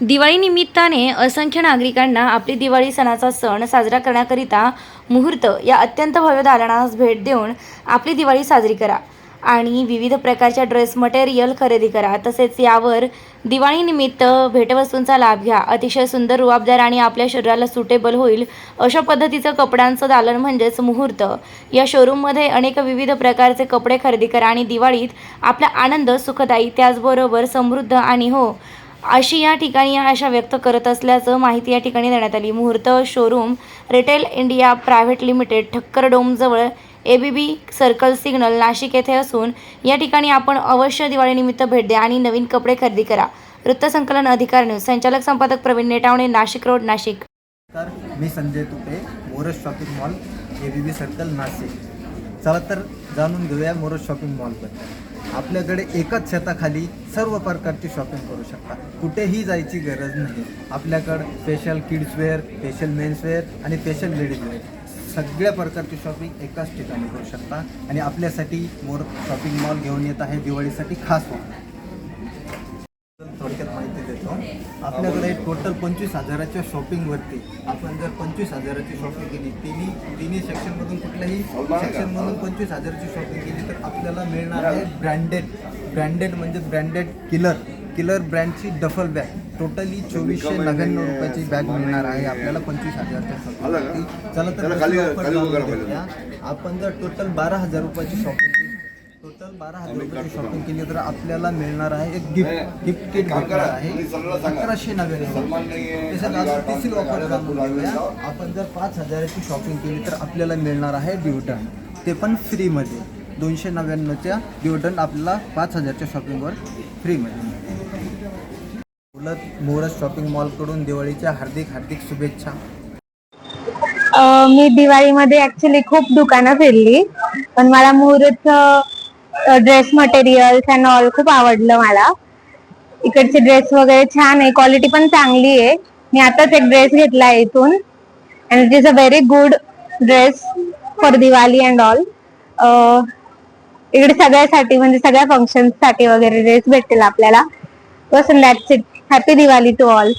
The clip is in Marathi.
दिवाळी निमित्ताने असंख्य नागरिकांना आपली दिवाळी सणाचा सण साजरा करण्याकरिता मुहूर्त या अत्यंत भव्य दालनास भेट देऊन आपली दिवाळी साजरी करा. आणि विविध प्रकारच्या ड्रेस मटेरियल खरेदी करा. तसेच यावर दिवाळीनिमित्त भेटवस्तूंचा लाभ घ्या. अतिशय सुंदर रुबाबदार आणि आपल्या शरीराला सुटेबल होईल अशा पद्धतीचं कपड्यांचं दालन म्हणजेच मुहूर्त. या शोरूममध्ये अनेक विविध प्रकारचे कपडे खरेदी करा आणि दिवाळीत आपला आनंद सुखदायी त्याचबरोबर समृद्ध आणि हो अशी या ठिकाणी आशा व्यक्त करत असल्याचं माहिती या ठिकाणी देण्यात आली. Muhurat showroom retail India private limited Thakkar डोमजवळ A B B circle signal Nashik येथे असून या ठिकाणी आपण अवश्य दिवाळीनिमित्त भेट द्या आणि नवीन कपडे खरेदी करा. वृत्तसंकलन अधिकार न्यूज. संचालक संपादक प्रवीण नेटावणे नाशिक रोड नाशिक. तर मी Sanjay Tupe Moraj shopping mall A B B circle Nashik. चला तर जाणून घेऊया मोरज शॉपिंग मॉलबद्दल. आपल्याकडे एकाच छताखाली सर्व प्रकारची शॉपिंग करू शकता. कुठेही जायची गरज नाही. आपल्याकडं स्पेशल किड्सवेअर स्पेशल मेन्सवेअर आणि स्पेशल लेडीजवेअर सगळ्या प्रकारची शॉपिंग एकाच ठिकाणी करू शकता. आणि आपल्यासाठी मोर शॉपिंग मॉल घेऊन येत आहे दिवाळीसाठी खास ऑफर आपल्याकडे टोटल पंचवीस हजाराच्या शॉपिंगवरती आपण जर पंचवीस हजाराची शॉपिंग केली तिन्ही तिन्ही सेक्शनमधून कुठल्याही सेक्शनमधून पंचवीस हजाराची शॉपिंग केली तर आपल्याला मिळणार आहे ब्रँडेड ब्रँडेड म्हणजे ब्रँडेड किलर किलर ब्रँडची डफल बॅग टोटली चोवीसशे नव्याण्णव रुपयाची बॅग मिळणार आहे आपल्याला पंचवीस हजारच्या शॉपिंग चला तर. आपण जर टोटल बारा हजार रुपयाची शॉपिंग टोटल बारा हजार रुपयाची शॉपिंग केली तर आपल्याला मिळणार आहे. एक गिफ्ट गिफ्ट किट भेटणार आहे. अकराशे नव्याण्णव. तसंच अजून तिसरी ऑफर जाणून घेऊया. आपण जर पाच हजाराची शॉपिंग केली तर आपल्याला मिळणार आहे डिओड्रंट ते पण फ्रीमध्ये दोनशे नव्याण्णवच्या डिओड्रंट आपल्याला पाच हजारच्या शॉपिंगवर फ्रीमध्ये मिळेल उलट मोरज शॉपिंग मॉलकडून दिवाळीच्या हार्दिक हार्दिक शुभेच्छा. मी दिवाळीमध्ये ऍक्च्युली खूप दुकानं फिरली पण मला मुहूर्त ड्रेस मटेरियल्स अँड ऑल खूप आवडलं मला. इकडचे ड्रेस वगैरे छान आहे क्वालिटी पण चांगली आहे. मी आताच एक ड्रेस घेतला आहे इथून and it is a very good dress for Diwali and all इकडे सगळ्यासाठी म्हणजे सगळ्या फंक्शनसाठी वगैरे ड्रेस भेटतील आपल्याला. बस that's it happy Diwali to all